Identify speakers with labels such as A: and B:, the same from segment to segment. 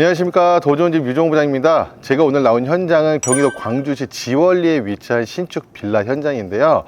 A: 안녕하십니까 도전집 유종 부장입니다. 제가 오늘 나온 현장은 경기도 광주시 지월리에 위치한 신축 빌라 현장인데요.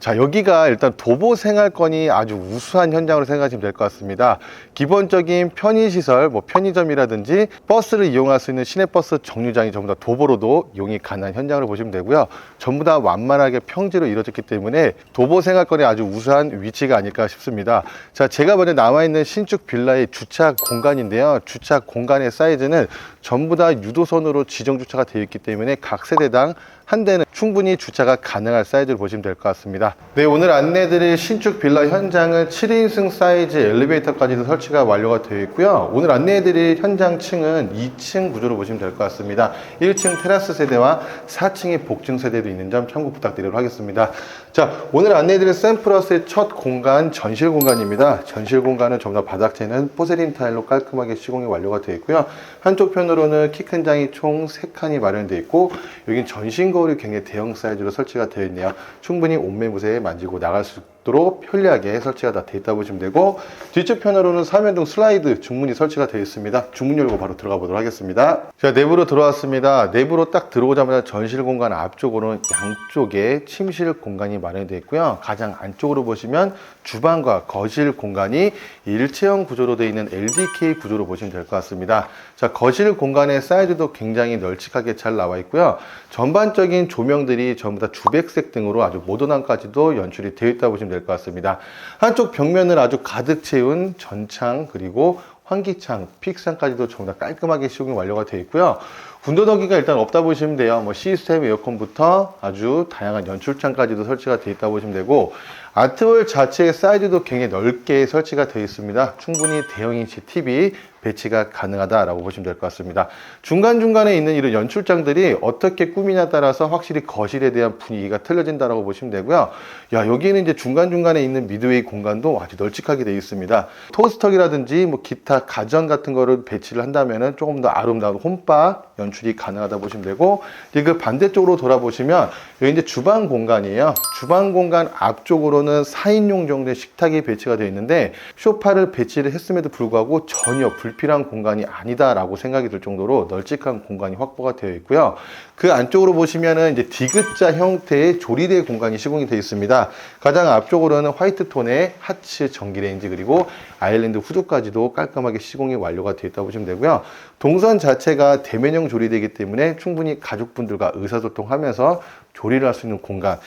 A: 자 여기가 일단 도보 생활권이 아주 우수한 현장으로 생각하시면 될 것 같습니다. 기본적인 편의시설, 뭐 편의점이라든지 버스를 이용할 수 있는 시내버스 정류장이 전부 다 도보로도 이용이 가능한 현장으로 보시면 되고요. 전부 다 완만하게 평지로 이루어졌기 때문에 도보 생활권이 아주 우수한 위치가 아닐까 싶습니다. 자 제가 먼저 나와 있는 신축 빌라의 주차 공간인데요. 주차 공간의 사이즈는 전부 다 유도선으로 지정 주차가 되어 있기 때문에 각 세대당 한 대는 충분히 주차가 가능할 사이즈로 보시면 될 것 같습니다. 네, 오늘 안내드릴 신축 빌라 현장은 7인승 사이즈 엘리베이터까지도 설치가 완료가 되어 있고요. 오늘 안내해드릴 현장층은 2층 구조로 보시면 될 것 같습니다. 1층 테라스 세대와 4층의 복층 세대도 있는 점 참고 부탁드리도록 하겠습니다. 자, 오늘 안내해드릴 샘플러스의 첫 공간, 전실 공간입니다. 전실 공간은 전부 다 바닥재는 포세린 타일로 깔끔하게 시공이 완료가 되어 있고요. 한쪽 편으로는 키 큰 장이 총 3칸이 마련되어 있고, 여긴 전신 거울이 굉장히 대형 사이즈로 설치가 되어 있네요. 충분히 옷매무새에 만지고 나갈 수있 도록 편리하게 설치가 다 되어 있다 보시면 되고, 뒤쪽 편으로는 사면동 슬라이드 중문이 설치가 되어 있습니다. 중문 열고 바로 들어가 보도록 하겠습니다. 자, 내부로 들어왔습니다. 내부로 딱 들어오자마자 전실 공간 앞쪽으로는 양쪽에 침실 공간이 마련되어 있고요. 가장 안쪽으로 보시면 주방과 거실 공간이 일체형 구조로 되어 있는 LDK 구조로 보시면 될 것 같습니다. 자, 거실 공간의 사이즈도 굉장히 널찍하게 잘 나와 있고요. 전반적인 조명들이 전부 다 주백색 등으로 아주 모던함까지도 연출이 되어 있다 보시면 될 것 같습니다. 한쪽 벽면을 아주 가득 채운 전창 그리고 환기창, 픽상까지도 전부 다 깔끔하게 시공이 완료가 되어 있고요. 군더더기가 일단 없다 보시면 돼요. 뭐 시스템 에어컨부터 아주 다양한 연출창까지도 설치가 되어 있다 보시면 되고 아트월 자체의 사이즈도 굉장히 넓게 설치가 되어 있습니다. 충분히 대형 인치 TV 배치가 가능하다라고 보시면 될 것 같습니다. 중간중간에 있는 이런 연출장들이 어떻게 꾸미냐에 따라서 확실히 거실에 대한 분위기가 틀려진다라고 보시면 되고요. 야, 여기는 이제 중간중간에 있는 미드웨이 공간도 아주 널찍하게 되어 있습니다. 토스터기라든지 뭐 기타 가전 같은 거를 배치를 한다면은 조금 더 아름다운 홈바 연출이 가능하다 보시면 되고 이제 그 반대쪽으로 돌아보시면 여기 이제 주방 공간이에요. 주방 공간 앞쪽으로는 4인용 정도의 식탁이 배치가 되어 있는데 쇼파를 배치를 했음에도 불구하고 전혀 불 필요한 공간이 아니다라고 생각이 들 정도로 널찍한 공간이 확보가 되어 있고요. 그 안쪽으로 보시면은 이제 디귿자 형태의 조리대 공간이 시공이 되어 있습니다. 가장 앞쪽으로는 화이트 톤의 하츠 전기레인지 그리고 아일랜드 후드까지도 깔끔하게 시공이 완료가 되어 있다고 보시면 되고요. 동선 자체가 대면형 조리되기 때문에 충분히 가족분들과 의사소통하면서 조리를 할 수 있는 공간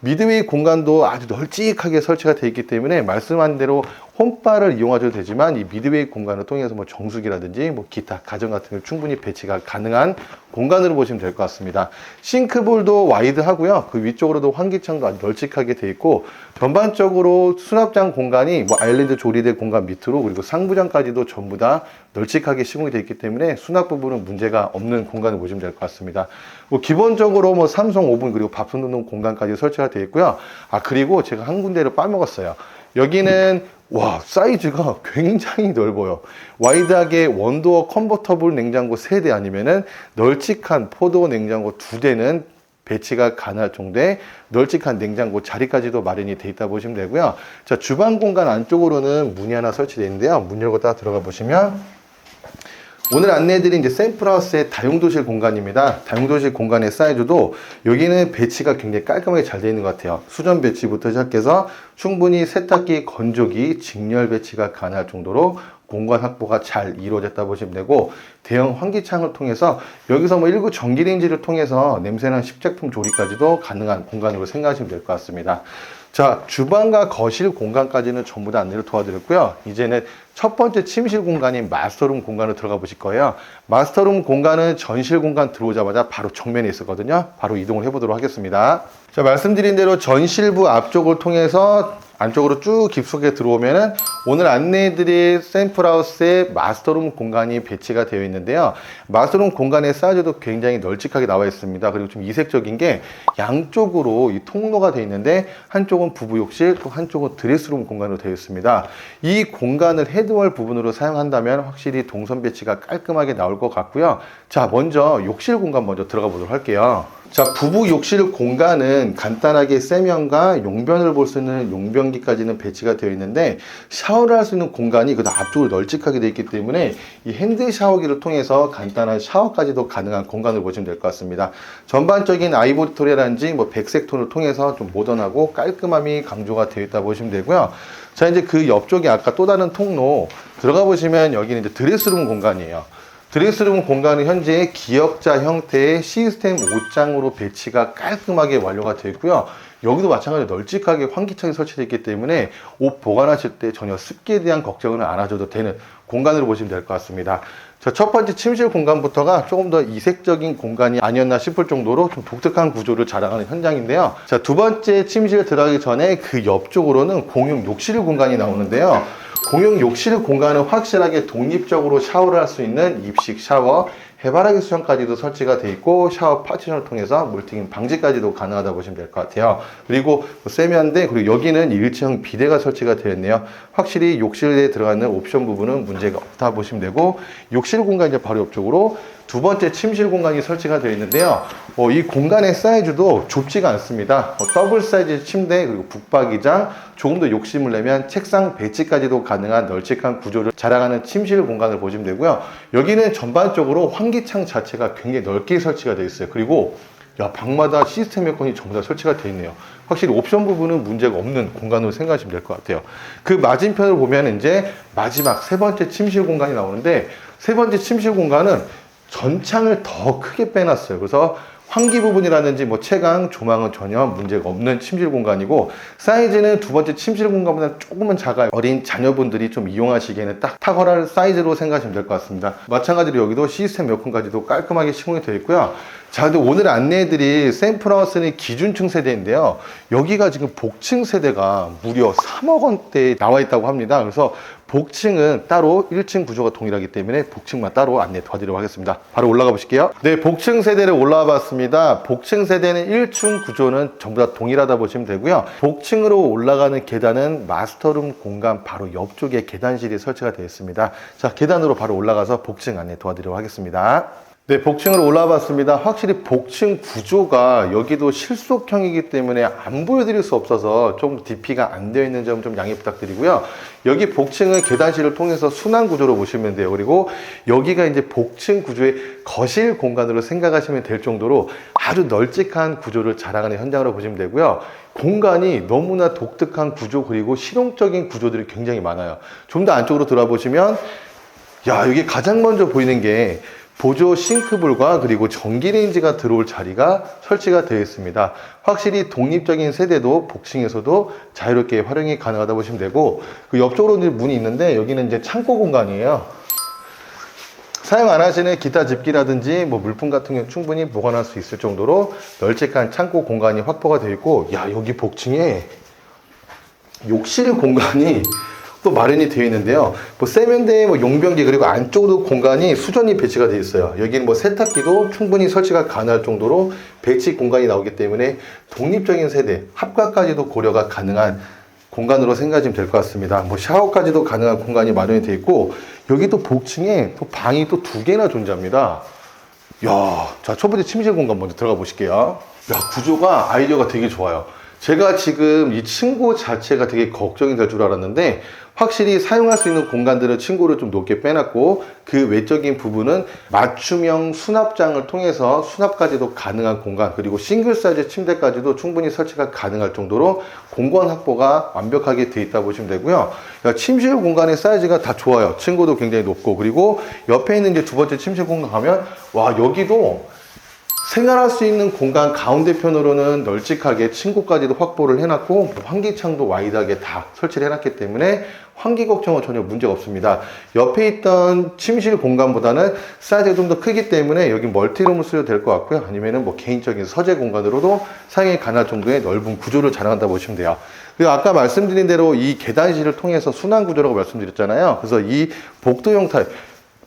A: 미드웨이 공간도 아주 널찍하게 설치가 되어 있기 때문에 말씀한 대로 홈바를 이용하셔도 되지만 이 미드웨이 공간을 통해서 뭐 정수기라든지 뭐 기타 가전 같은 걸 충분히 배치가 가능한 공간으로 보시면 될 것 같습니다. 싱크볼도 와이드하고요. 그 위쪽으로도 환기창도 아주 널찍하게 되어 있고 전반적으로 수납장 공간이 뭐 아일랜드 조리대 공간 밑으로 그리고 상부장까지도 전부 다 널찍하게 시공이 되어 있기 때문에 수납 부분은 문제가 없는 공간을 보시면 될 것 같습니다. 뭐 기본적으로 뭐 삼성 오븐 그리고 밥솥 넣는 공간까지 설치가 되어 있고요. 아 그리고 제가 한 군데를 빠먹었어요. 여기는 와 사이즈가 굉장히 넓어요. 와이드하게 원도어 컨버터블 냉장고 3대 아니면은 널찍한 포도어 냉장고 2대는 배치가 가능할 정도의 널찍한 냉장고 자리까지도 마련이 돼 있다 보시면 되고요. 자 주방 공간 안쪽으로는 문이 하나 설치되어 있는데요. 문 열고 딱 들어가 보시면 오늘 안내해드린 이제 샘플하우스의 다용도실 공간입니다. 다용도실 공간의 사이즈도 여기는 배치가 굉장히 깔끔하게 잘 되어 있는 것 같아요. 수전 배치부터 시작해서 충분히 세탁기, 건조기, 직렬 배치가 가능할 정도로 공간 확보가 잘 이루어졌다 보시면 되고 대형 환기창을 통해서 여기서 뭐 일부 전기레인지를 통해서 냄새난 식제품 조리까지도 가능한 공간으로 생각하시면 될 것 같습니다. 자, 주방과 거실 공간까지는 전부 다 안내를 도와드렸고요. 이제는 첫 번째 침실 공간인 마스터룸 공간으로 들어가 보실 거예요. 마스터룸 공간은 전실 공간 들어오자마자 바로 정면에 있었거든요. 바로 이동을 해보도록 하겠습니다. 자, 말씀드린 대로 전실부 앞쪽을 통해서 안쪽으로 쭉 깊숙하게 들어오면은 오늘 안내해드릴 샘플하우스의 마스터룸 공간이 배치가 되어 있는데요. 마스터룸 공간의 사이즈도 굉장히 널찍하게 나와 있습니다. 그리고 좀 이색적인 게 양쪽으로 이 통로가 되어 있는데 한쪽은 부부욕실 또 한쪽은 드레스룸 공간으로 되어 있습니다. 이 공간을 헤드월 부분으로 사용한다면 확실히 동선 배치가 깔끔하게 나올 것 같고요. 자, 먼저 욕실 공간 먼저 들어가 보도록 할게요. 자, 부부 욕실 공간은 간단하게 세면과 용변을 볼 수 있는 용변기까지는 배치가 되어 있는데 샤워를 할 수 있는 공간이 그다 앞쪽으로 널찍하게 되어 있기 때문에 이 핸드 샤워기를 통해서 간단한 샤워까지도 가능한 공간을 보시면 될 것 같습니다. 전반적인 아이보리 톤이라든지 뭐 백색 톤을 통해서 좀 모던하고 깔끔함이 강조가 되어 있다 보시면 되고요. 자, 이제 그 옆쪽에 아까 또 다른 통로 들어가 보시면 여기는 이제 드레스룸 공간이에요. 드레스룸 공간은 현재 기역자 형태의 시스템 옷장으로 배치가 깔끔하게 완료가 되어 있고요. 여기도 마찬가지로 널찍하게 환기창이 설치되어 있기 때문에 옷 보관하실 때 전혀 습기에 대한 걱정은 안 하셔도 되는 공간으로 보시면 될 것 같습니다. 자, 첫 번째 침실 공간부터가 조금 더 이색적인 공간이 아니었나 싶을 정도로 좀 독특한 구조를 자랑하는 현장인데요. 자, 두 번째 침실 들어가기 전에 그 옆쪽으로는 공용 욕실 공간이 나오는데요. 공용 욕실 공간은 확실하게 독립적으로 샤워를 할 수 있는 입식 샤워, 해바라기 수영까지도 설치가 되어 있고 샤워 파티션을 통해서 물튀김 방지까지도 가능하다 보시면 될 것 같아요. 그리고 뭐 세면대 그리고 여기는 일체형 비대가 설치가 되어 있네요. 확실히 욕실에 들어가는 옵션 부분은 문제가 없다 보시면 되고 욕실 공간 이제 바로 옆쪽으로 두 번째 침실 공간이 설치가 되어 있는데요. 어, 이 공간의 사이즈도 좁지가 않습니다. 어, 더블 사이즈 침대 그리고 북박이장 조금 더 욕심을 내면 책상 배치까지도 가능한 널찍한 구조를 자랑하는 침실 공간을 보시면 되고요. 여기는 전반적으로 환기창 자체가 굉장히 넓게 설치가 되어 있어요. 그리고 야 방마다 시스템 에어컨이 전부 다 설치가 되어 있네요. 확실히 옵션 부분은 문제가 없는 공간으로 생각하시면 될 것 같아요. 그 맞은편을 보면 이제 마지막 세 번째 침실 공간이 나오는데 세 번째 침실 공간은 전창을 더 크게 빼놨어요. 그래서 환기 부분이라든지 뭐 채광, 조망은 전혀 문제가 없는 침실 공간이고 사이즈는 두 번째 침실 공간보다 조금은 작아요. 어린 자녀분들이 좀 이용하시기에는 딱 탁월한 사이즈로 생각하시면 될 것 같습니다. 마찬가지로 여기도 시스템 에어컨까지도 깔끔하게 시공이 되어 있고요. 자, 근데 오늘 안내해드릴 샘플하우스는 기준층 세대인데요. 여기가 지금 복층 세대가 무려 3억 원대에 나와 있다고 합니다. 그래서 복층은 따로 1층 구조가 동일하기 때문에 복층만 따로 안내 도와드리도록 하겠습니다. 바로 올라가 보실게요. 네, 복층 세대를 올라와 봤습니다. 복층 세대는 1층 구조는 전부 다 동일하다 보시면 되고요. 복층으로 올라가는 계단은 마스터룸 공간 바로 옆쪽에 계단실이 설치가 되어 있습니다. 자, 계단으로 바로 올라가서 복층 안내 도와드리도록 하겠습니다. 네, 복층으로 올라와 봤습니다. 확실히 복층 구조가 여기도 실속형이기 때문에 안 보여드릴 수 없어서 좀 DP가 안 되어 있는 점 좀 양해 부탁드리고요. 여기 복층은 계단실을 통해서 순환 구조로 보시면 돼요. 그리고 여기가 이제 복층 구조의 거실 공간으로 생각하시면 될 정도로 아주 널찍한 구조를 자랑하는 현장으로 보시면 되고요. 공간이 너무나 독특한 구조 그리고 실용적인 구조들이 굉장히 많아요. 좀 더 안쪽으로 들어보시면 야, 여기 가장 먼저 보이는 게 보조 싱크볼과 그리고 전기레인지가 들어올 자리가 설치가 되어 있습니다. 확실히 독립적인 세대도 복층에서도 자유롭게 활용이 가능하다 보시면 되고 그 옆쪽으로 문이 있는데 여기는 이제 창고 공간이에요. 사용 안 하시는 기타 집기라든지 뭐 물품 같은 경우 충분히 보관할 수 있을 정도로 널찍한 창고 공간이 확보가 되어 있고 야 여기 복층에 욕실 공간이 또 마련이 되어 있는데요. 뭐 세면대, 뭐 용변기 그리고 안쪽으로 공간이 수전이 배치가 되어 있어요. 여기는 뭐 세탁기도 충분히 설치가 가능할 정도로 배치 공간이 나오기 때문에 독립적인 세대 합과까지도 고려가 가능한 공간으로 생각하시면 될 것 같습니다. 뭐 샤워까지도 가능한 공간이 마련이 되어 있고 여기 또 복층에 또 방이 또 두 개나 존재합니다. 야, 자, 첫 번째 침실 공간 먼저 들어가 보실게요. 야, 구조가 아이디어가 되게 좋아요. 제가 지금 이 층고 자체가 되게 걱정이 될 줄 알았는데 확실히 사용할 수 있는 공간들은 층고를 좀 높게 빼놨고 그 외적인 부분은 맞춤형 수납장을 통해서 수납까지도 가능한 공간 그리고 싱글 사이즈 침대까지도 충분히 설치가 가능할 정도로 공간 확보가 완벽하게 되어 있다 보시면 되고요. 야, 침실 공간의 사이즈가 다 좋아요. 층고도 굉장히 높고 그리고 옆에 있는 이제 두 번째 침실 공간 가면 와 여기도 생활할 수 있는 공간 가운데 편으로는 널찍하게 층고까지도 확보를 해놨고 환기창도 와이드하게 다 설치를 해놨기 때문에 환기 걱정은 전혀 문제가 없습니다. 옆에 있던 침실 공간보다는 사이즈가 좀 더 크기 때문에 여기 멀티룸을 쓰셔도 될 것 같고요. 아니면은 뭐 개인적인 서재 공간으로도 사용이 가능할 정도의 넓은 구조를 자랑한다 보시면 돼요. 그리고 아까 말씀드린 대로 이 계단실을 통해서 순환 구조라고 말씀드렸잖아요. 그래서 이 복도 형태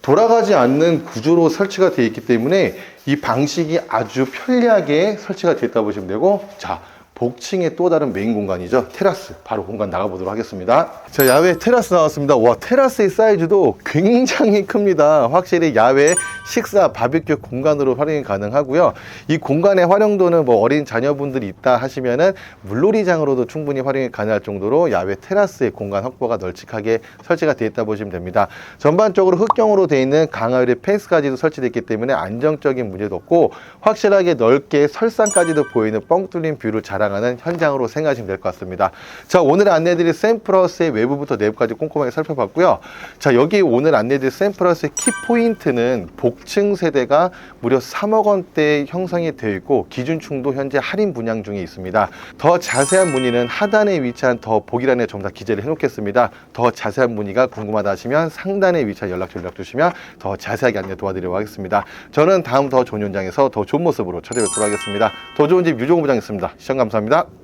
A: 돌아가지 않는 구조로 설치가 되어 있기 때문에 이 방식이 아주 편리하게 설치가 되어 있다 보시면 되고 자 복층의 또 다른 메인 공간이죠. 테라스. 바로 공간 나가보도록 하겠습니다. 자, 야외 테라스 나왔습니다. 와, 테라스의 사이즈도 굉장히 큽니다. 확실히 야외 식사, 바비큐 공간으로 활용이 가능하고요. 이 공간의 활용도는 뭐 어린 자녀분들이 있다 하시면은 물놀이장으로도 충분히 활용이 가능할 정도로 야외 테라스의 공간 확보가 널찍하게 설치가 되어 있다 보시면 됩니다. 전반적으로 흙경으로 되어 있는 강화유리 펜스까지도 설치되어 있기 때문에 안정적인 문제도 없고 확실하게 넓게 설상까지도 보이는 뻥 뚫린 뷰를 자랑하는 현장으로 생각하시면 될 것 같습니다. 자, 오늘 안내드릴 샘플러스의 외부부터 내부까지 꼼꼼하게 살펴봤고요. 자, 여기 오늘 안내드릴 샘플러스의 키포인트는 복층 세대가 무려 3억 원대 형성이 되어 있고 기준층도 현재 할인 분양 중에 있습니다. 더 자세한 문의는 하단에 위치한 더 보기란에 전부 다 기재를 해놓겠습니다. 더 자세한 문의가 궁금하다 하시면 상단에 위치한 연락처 연락 주시면 더 자세하게 안내 도와드리도록 하겠습니다. 저는 다음 더 좋은 현장에서 더 좋은 모습으로 찾아뵙도록 하겠습니다. 더 좋은 집 유종부장이었습니다. 시청 감사합니다.